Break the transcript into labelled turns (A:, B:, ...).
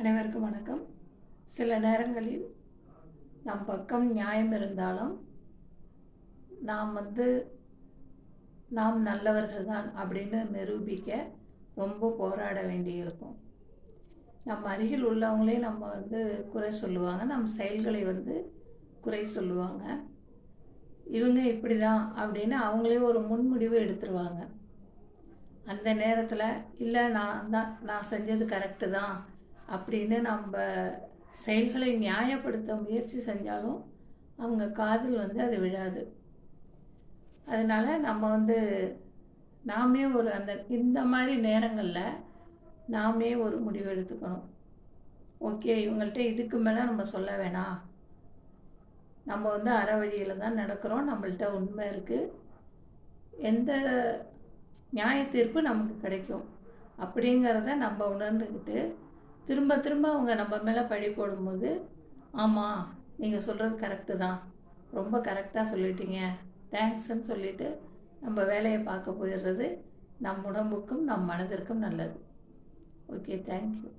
A: அனைவருக்கும் வணக்கம். சில நேரங்களில் நம் பக்கம் நியாயம் இருந்தாலும் நாம் வந்து நாம் நல்லவர்கள் தான் அப்படின்னு நிரூபிக்க ரொம்ப போராட வேண்டியிருக்கும். நம்ம அருகில் உள்ளவங்களே நம்ம வந்து குறை சொல்லுவாங்க நம் செயல்களை வந்து குறை சொல்லுவாங்க. இவங்க இப்படி தான் அப்படின்னு அவங்களே ஒரு முன்முடிவு எடுத்துருவாங்க. அந்த நேரத்தில் இல்லை நான் தான் நான் செஞ்சது கரெக்டு தான். அப்படின்னு நம்ம செயல்களை நியாயப்படுத்த முயற்சி செஞ்சாலும் அவங்க காதில் வந்து அது விழாது. அதனால் நம்ம வந்து நாமே ஒரு அந்த இந்த மாதிரி நேரங்களில் நாமே ஒரு முடிவு எடுத்துக்கணும். ஓகே இவங்கள்ட்ட இதுக்கு மேலே நம்ம சொல்ல வேணாம் நம்ம வந்து அற வழியில் தான் நடக்கிறோம். நம்மள்ட்ட உண்மை இருக்குது எந்த நியாய தீர்ப்பு நமக்கு கிடைக்கும் அப்படிங்கிறத நம்ம உணர்ந்துக்கிட்டு திரும்ப திரும்ப அவங்க நம்ம மேலே பழி போடும்போது ஆமாம் நீங்கள் சொல்கிறது கரெக்டு தான். ரொம்ப கரெக்டாக சொல்லிட்டீங்க. தேங்க்ஸ்ன்னு சொல்லிட்டு நம்ம வேலையை பார்க்க போயிடுறது நம் உடம்புக்கும் நம் மனதிற்கும் நல்லது. Okay thank you